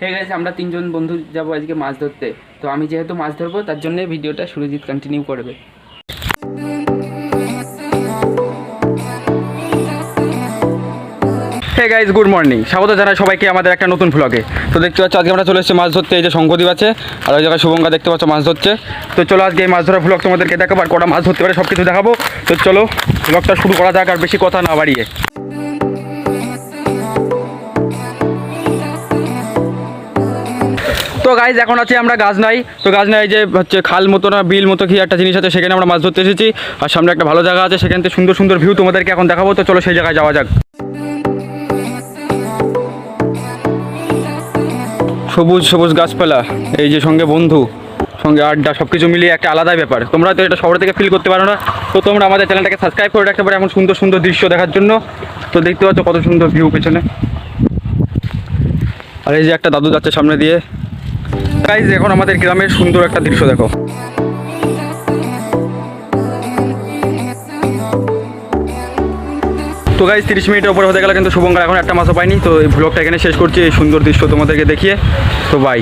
ঠিক আছে, আমরা তিনজন বন্ধু যাব আজকে মাছ ধরতে। তো আমি যেহেতু মাছ ধরবো, তার জন্য ভিডিওটা সুরজিৎ কন্টিনিউ করবে। হে গাইজ গুড মর্নিং স্বাগত জানাই সবাইকে আমাদের একটা নতুন ভ্লগে তো দেখতে পাচ্ছ, আজকে আমরা চলে এসেছি মাছ ধরতে। এই যে শঙ্কদ্বীপ আছে, আর ওই জায়গায় শুভঙ্কা দেখতে পাচ্ছ, মাছ ধরছে। তো চলো আজকে এই মাছ ধরা ভ্লগ তোমাদেরকে দেখাবো, আর কটা মাছ ধরতে পারে সব কিছু দেখাবো। তো চলো ভ্লগটা শুরু করা যাক, আর বেশি কথা না বাড়িয়ে। তো গাইজ এখন আছে আমরা গাছ নাই তো গাছ নাই যে হচ্ছে খাল মতো না, বিল মতো কি একটা জিনিস আছে, সেখানে আমরা মাছ ধরতে এসেছি। আর সামনে একটা ভালো জায়গা আছে, সেখান থেকে সুন্দর সুন্দর ভিউ তোমাদেরকে এখন দেখাবো। তো চলো সেই জায়গায় যাওয়া যাক। সবুজ সবুজ গাছপালা, এই যে সঙ্গে বন্ধু, সঙ্গে আড্ডা সব কিছু মিলিয়ে একটা আলাদাই ব্যাপার। তোমরা তো এটা শহর থেকে ফিল করতে পারো না। তো তোমরা আমাদের চ্যানেলটাকে সাবস্ক্রাইব করে রাখতে পারো এমন সুন্দর সুন্দর দৃশ্য দেখার জন্য। তো দেখতে পাচ্ছ কত সুন্দর ভিউ পেছনে। আর এই যে একটা দাদু যাচ্ছে সামনে দিয়ে। গাইজ এখন আমাদের গ্রামের সুন্দর একটা দৃশ্য দেখো। তো গাইজ তিরিশ মিনিটের উপরে হতে গেলে কিন্তু শুভঙ্কর এখন একটা মাসও পাইনি তো এই ব্লগটা এখানে শেষ করছি। এই সুন্দর দৃশ্য তোমাদেরকে দেখিয়ে। তো বাই